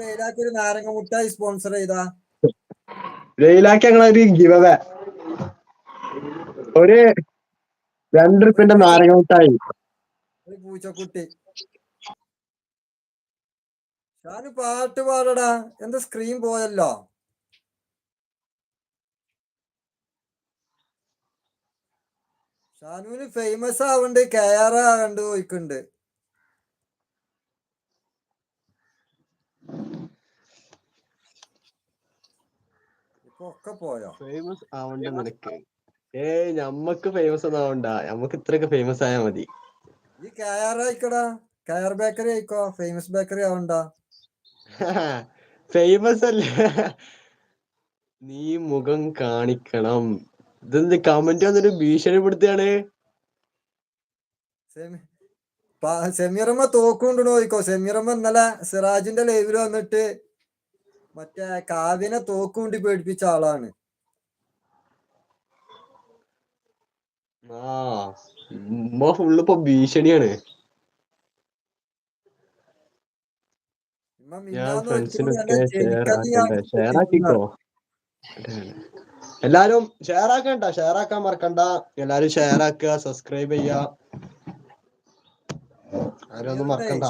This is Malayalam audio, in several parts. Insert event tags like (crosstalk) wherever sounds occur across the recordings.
ലൈലാക്ക് ഒരു നാരങ്ങ മുട്ടായി സ്പോൺസർ ചെയ്താ? ലൈലാക്ക് ഞങ്ങളൊരു ഗിവവേ ഒരു രണ്ട് റുപ്യന്റെ നാരങ്ങ മുട്ടായി. പൂച്ചക്കുട്ടി. ഷാന് പാട്ട് പാടടാ. എന്താ സ്ക്രീൻ പോയല്ലോ? ഷാനുവിന് ഫേമസ് ആവണ്ട് കെ ആർ ആവണ്ട് പോയിക്കുണ്ട് ഒക്കെ പോയോ? ഫേമസ് ആവണ്ട നിനക്ക്. ഏയ് ഞമ്മക്ക് ഫേമസ് ഒന്നും ആവണ്ട. ഞമ്മക്ക് ഇത്രയൊക്കെ ഫേമസ് ആയാ മതി. ഈ കെ ആർ ആയിക്കടാ. കെ ബേക്കറി ആയിക്കോ. ഫേമസ് ബേക്കറി ആവണ്ട. (laughs) ഫേമസ് അല്ലേ. നീ മുഖം കാണിക്കണം. ഇതെന്ത് കമന്റ് വന്നിട്ട് ഭീഷണിപ്പെടുത്തുകയാണ് സെമീറമ്മ തോക്കുകൊണ്ട് നോക്കിക്കോ സെമീറമ്മ ഇന്നലെ സിറാജിന്റെ ലൈവിൽ വന്നിട്ട് മറ്റേ കാവ്യനെ തോക്കുണ്ടി പേടിപ്പിച്ച ആളാണ്. ആ ഉമ്മ ഫുള്ള് ഇപ്പൊ ഭീഷണിയാണ്. എല്ലാരും ഷെയർ ആക്കണ്ട ഷെയർ ആക്കാൻ മറക്കണ്ട. എല്ലാരും ഷെയർ ആക്കുക സബ്സ്ക്രൈബ് ചെയ്യാ ആരും ഒന്നും മറക്കണ്ട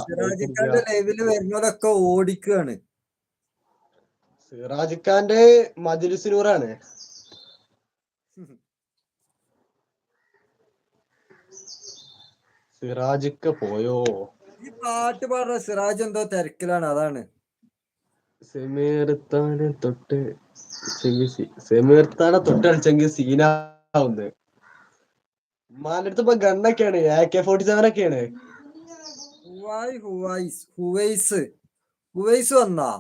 സിറാജിക്കാന്റെ ലൈവിൽ വരുന്നവരൊക്കെ ഓടിക്കുകയാണ് സിറാജ് ഖാന്റെ മജിലിസിനൂറാണ്. സിറാജിക്ക പോയോ? ഈ പാട്ട് പാടുന്ന സിറാജ് എന്തോ തിരക്കിലാണ് അതാണ്. സെമീർത്താനെ തൊട്ട് സെമീർത്താനെ തൊട്ട് കളിച്ചെങ്കിൽ സീനാവുന്നത്. ഉമ്മാന്റെ അടുത്ത് ഇപ്പൊ ഗണ്ണൊക്കെയാണ് എ കെ ഫോർട്ടി സെവൻ ഒക്കെയാണ്. ഹുവായ് ഹുവൈസ് ഹുവൈസ് ഹുവൈസ് വന്നാ?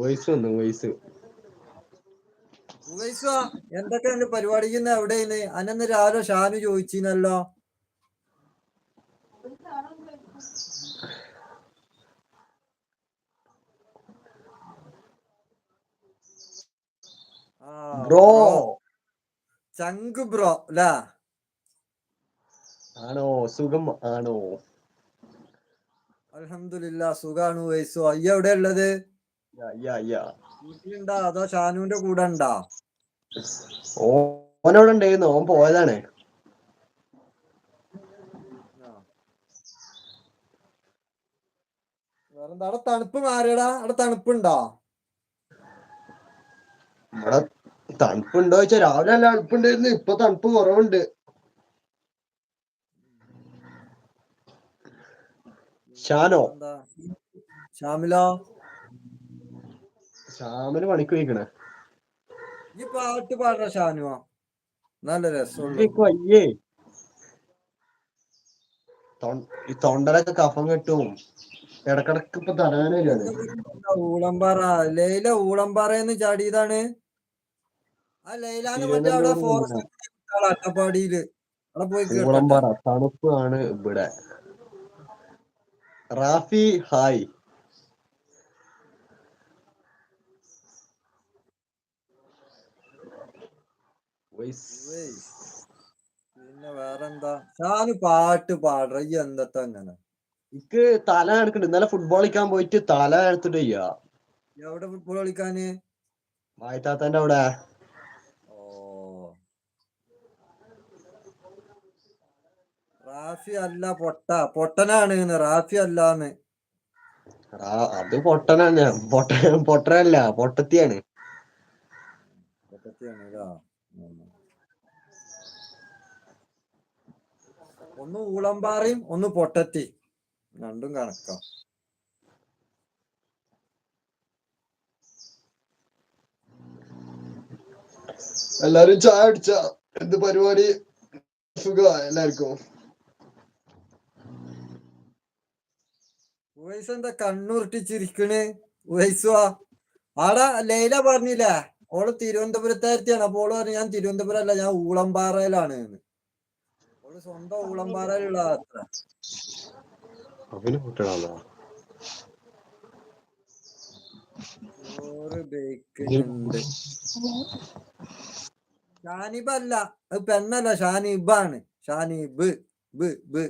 വൈസ് വന്നു വോയിസ് ഹുവൈസ് വാ. എന്തൊക്കെയുണ്ട് പരിപാടിക്കുന്ന എവിടെയാണ്? അനന്ന് രാവിലെ ഷാനു ചോദിച്ചിനല്ലോ. ആ, ബ്രോ ചങ്ക് ബ്രോ അല്ല ആണോ? സുഖം ആണോ? അൽഹംദുലില്ലാ സുഖാണ് വയസ്സോ. അയ്യ എവിടെ ഉള്ളത്. വീട്ടിലുണ്ടാ? അതോ ഷാനുവിന്റെ കൂടെ ഉണ്ടാ? ഓനവിടെ ഉണ്ടായിരുന്നു. ഓൻ പോയതാണ്. വേറെന്താ? അവിടെ തണുപ്പ് മാറിയടാ. അവിടെ തണുപ്പുണ്ടോ? നമ്മടെ തണുപ്പുണ്ടോ ചോദിച്ചാ രാവിലെ നല്ല തണുപ്പുണ്ടായിരുന്നു. ഇപ്പൊ തണുപ്പ് കുറവുണ്ട്. ഷാനോ? ഷാമിലോ? ഷാമിൽ പണിക്ക് പോയിക്കണേ. ഈ പാട്ട് പാടുന്ന ഷാനുവോ? നല്ല രസം ഈ തൊണ്ടലൊക്കെ കഫം കെട്ടും. ഇടക്കിടക്ക് ഇപ്പൊ തരാനേ ഊളംപാറ ലൈല ഊളംപാറയെന്ന് ചാടിയതാണ്. ആ ലൈലാന്ന് മറ്റേ അവിടെ ഫോറസ്റ്റ് അട്ടപ്പാടിയിൽ. അവിടെ പോയി ഊളംപാറ തണുപ്പ് ആണ് ഇവിടെ. റാഫി ഹായ്. പിന്നെ വേറെന്താ? ഞാൻ പാട്ട് പാടുക ഈ എന്തത്ത അങ്ങനെ? എനിക്ക് തല എടുക്കണ്ട് ഇന്നലെ ഫുട്ബോൾ കളിക്കാൻ പോയിട്ട് തല എടുത്തിട്ട് ചെയ്യാ എവിടെ ഫുട്ബോൾ കളിക്കാന്? വായത്താത്തന്റെ അവിടെ. റാഫി അല്ല പൊട്ട. പൊട്ടനാണ് റാഫി അല്ലാന്ന്. അത് പൊട്ടനാണ്. പൊട്ട പൊട്ടനല്ല. പൊട്ടത്തിയാണ്. ഒന്ന് ഊളമ്പാറയും ഒന്ന് പൊട്ടത്തി. രണ്ടും കണക്കാം. എല്ലാരും ചായ അടിച്ച എന്ത് പരിപാടി? സുഖ എല്ലാവർക്കും? ഉവൈസ് എന്താ കണ്ണുരുട്ടിച്ചിരിക്കണ്? ഉവൈസുവാ ആടാ ലൈല പറഞ്ഞില്ലേ? ഓൾ തിരുവനന്തപുരത്തായിരത്തിയാണ്. അപ്പൊ ഓൾ പറഞ്ഞു ഞാൻ തിരുവനന്തപുരം അല്ല ഞാൻ ഊളംപാറയിലാണ് എന്ന്. ഓൾ സ്വന്തം ഊളംപാറയിലുള്ള അത്ര ഷാനിബ് അല്ല അത് പെണ്ണല്ല ഷാനിബാണ്. ഷാനിബ് ബ് ബ്.